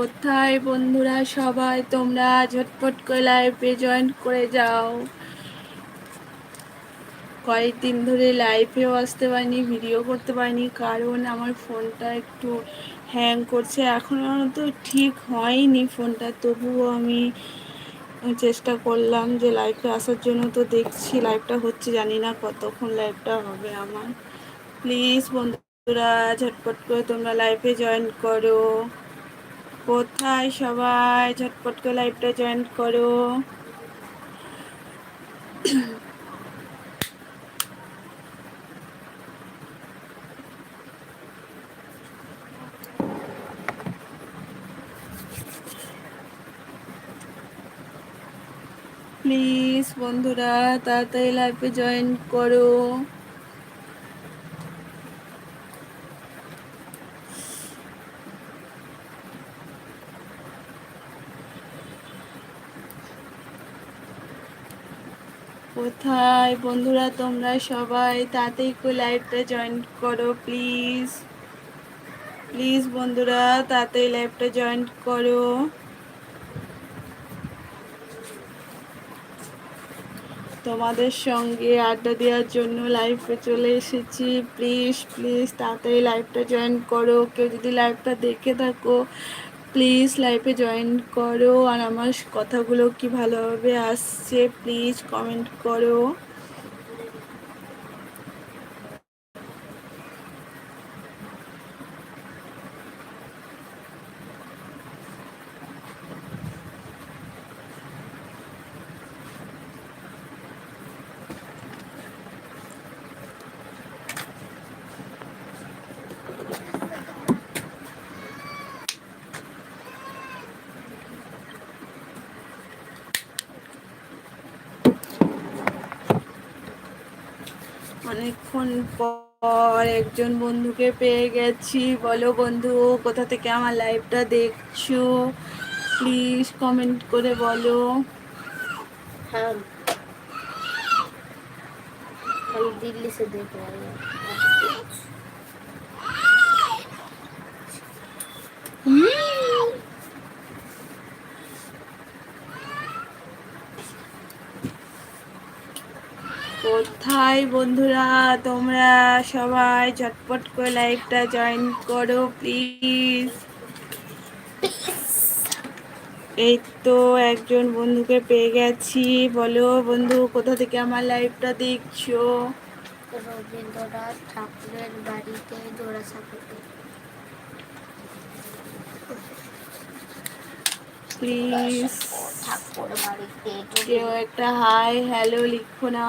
কোথায় বন্ধুরা সবাই তোমরা ঝটপট করে লাইভে জয়েন করে যাও। কয়েকদিন ধরে লাইভেও আসতে পারিনি ভিডিও করতে পারিনি, কারণ আমার ফোনটা একটু হ্যাং করছে। এখনও তো ঠিক হয়নি ফোনটা তবুও আমি চেষ্টা করলাম যে লাইভে আসার জন্য। তো দেখছি লাইভটা হচ্ছে, জানি না কতক্ষণ লাইভটা হবে আমার। প্লিজ বন্ধুরা, ঝটপট করে তোমরা লাইভে জয়েন করো। কোথায় সবাই? ঝটপট করে লাইভটা জয়েন করো। প্লিজ বন্ধুরা তাড়াতাড়ি লাইভে জয়েন করো। কোথায়? বন্ধুরা, তোমরা সবাই তাতেই লাইভটা জয়েন করো প্লিজ প্লিজ বন্ধুরা, তাতেই লাইভটা জয়েন করো। তোমাদের সঙ্গে আড্ডা দেওয়ার জন্য লাইভে চলে এসেছি। প্লিজ প্লিজ তাড়াতাড়ি লাইভটা জয়েন করো। কেউ যদি লাইভটা দেখে থাকো প্লিজ লাইফে জয়েন করো আর আমার কথাগুলো কি ভালোভাবে আসছে প্লিজ কমেন্ট করো। অনেকক্ষণ পর একজন বন্ধুকে পেয়ে গেছি। বলো বন্ধু, কোথা থেকে আমার লাইভটা দেখছ? প্লিজ কমেন্ট করে বলো। হ্যাঁ। দিল্লি সে দেখ হাই বন্ধুরা তোমরা সবাই ঝটপট করে লাইভটা জয়েন করো প্লিজ এই তো একজন বন্ধুকে পেয়ে গেছি। বলো বন্ধু কোথা থেকে আমার লাইভটা দেখছ? প্লিজ কেউ একটা হাই হ্যালো লিখো না।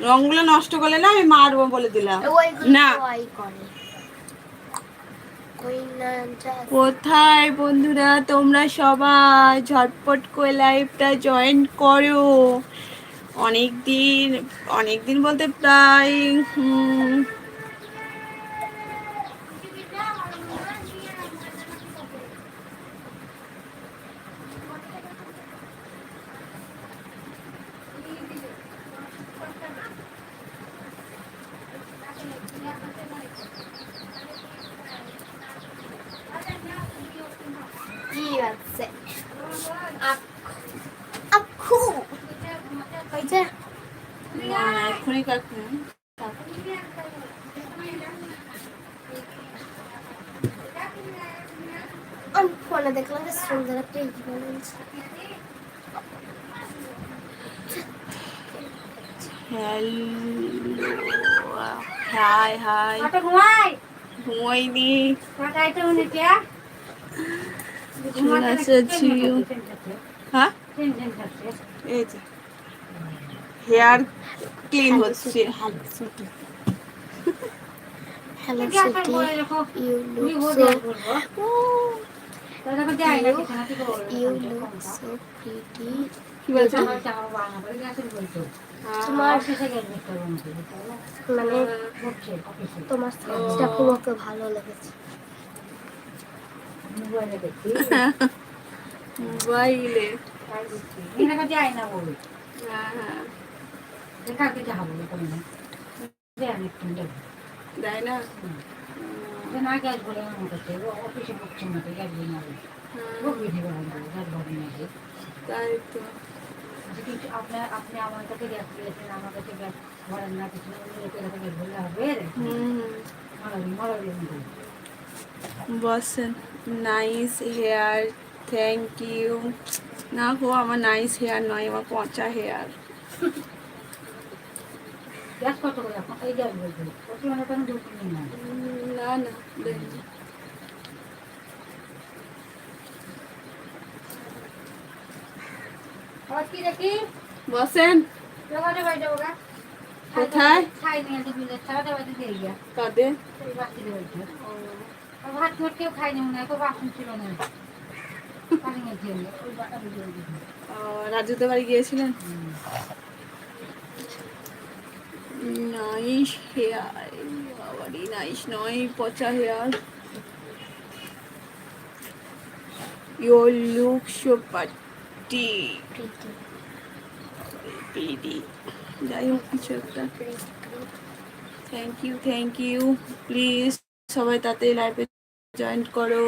রংগুলো নষ্ট করলে না আমি মারবো বলে দিলাম। না। কোথায় বন্ধুরা? তোমরা সবাই ঝটপট করে লাইফটা জয়েন করো। অনেক দিন অনেক দিন বলতে প্রায় হুম, কি আছে আখু ওই যে না কাকু আমি ফোনে দেখলাম সুন্দর একটা হ্যালো হাই হাই ঘুমাইনি এসেছি হ্যাঁ এই যে হেয়ার ক্লিন হচ্ছে। Hello sweetie you look so You look so pretty. কি বলছো? তোমার মানে তোমার সাইজটা খুব ওকে ভালো লেগেছে। মোবাইলে। যায় না বলে। হ্যাঁ হ্যাঁ। দেখাতে যাব দেন একটু দেন দেয় না না গ্যাস বলে আমার কাছে অফিসে বলছেন না তো গ্যাস বলে না হ্যাঁ, খুব বিধি বলেন গ্যাস বলে না তাই তো কিন্তু আপনার আপনি আমার কাছে গ্যাস দিয়েছেন আমার কাছে গ্যাস ভরেন না কিছু গ্যাস বললে হবে হুম মারাবি মারাবি বসেন নাইস হেয়ার থ্যাংক ইউ না গো আমার নাইস হেয়ার নয় আমার পচা হেয়ার গ্যাস কত করে? এখন এই গ্যাস মানে তিন দিন না না না দেয়নি। দেখি? বসেন। জোগাড়ে বাড়ি যাব কোথায়? খাই নিয়ে তো বিলে ছাড়াতে বাড়ি দিয়ে গিয়া। কাঁদে। ওই দিয়ে আর ভাত কেউ বাসন ছিল না। দিবি। রাজুতে বাড়ি গিয়েছিলেন হুম। নাইস হেয়ার বাবারই নাইস নয় পচা hair. Look so pretty Pretty. পিডি যাই হোক কিছু একটা thank you thank you please সবাই তাতে লাইভে জয়েন করো।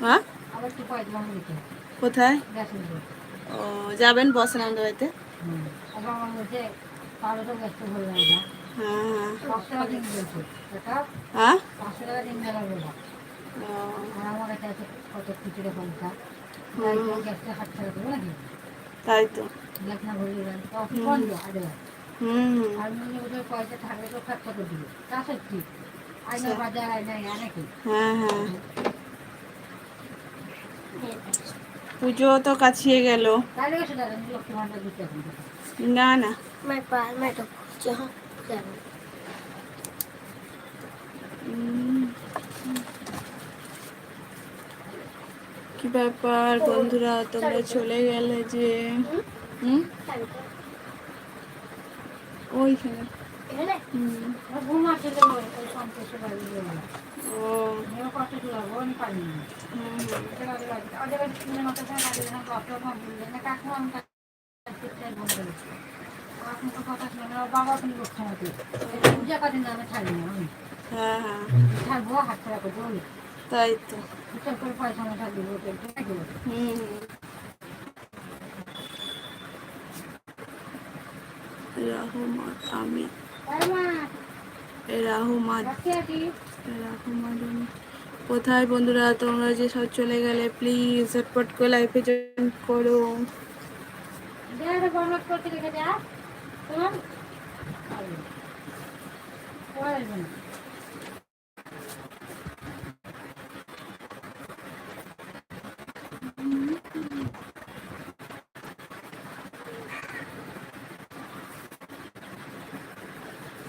হ্যাঁ? কোথায়। ও, যাবেন বসেন আমাদের বাড়িতে। হ্যাঁ। তাই তো নাকি? হুম পয়সা থাকলে তো খরচা করে দিবে। তা সত্যি। আয়না বাজার আয়নায় অনেকে হ্যাঁ হ্যাঁ পুজো তো কাছিয়ে গেল। না না. উম, কি ব্যাপার বন্ধুরা তোমরা চলে গেলে যে হুম ওইখানে না। না না, বাবা তুমি করছে আমাকে। এই পূজা আমি ছাড়ি না, আমি। হ্যাঁ হ্যাঁ। ছাড়বো, হাত ছাড়া করব, তাই তো। হিসাব করে পয়সা হোটেল, ঠিক হুম। হুম আমি কোথায় বন্ধুরা তোমরা যে সব চলে গেলে প্লিজ ঝটপট করে লাইফে জয়েন করো। করতে রেখে যা। তোমার? আরে, পরে আসবে না।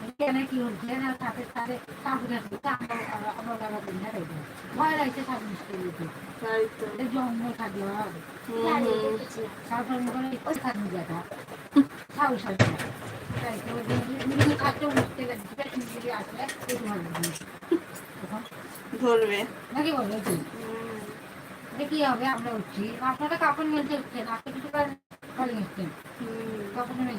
উঠেছে কি না আমার বাবা দিন ভয় লাগছে তারপর মনে থাকবে ধরবে। নাকি বলো হবে? আমরা উঠছি। আপনারা কাপড় মেলতে উঠছেন। আপনি কিছু করে নিচ্ছেন কাপড় মেল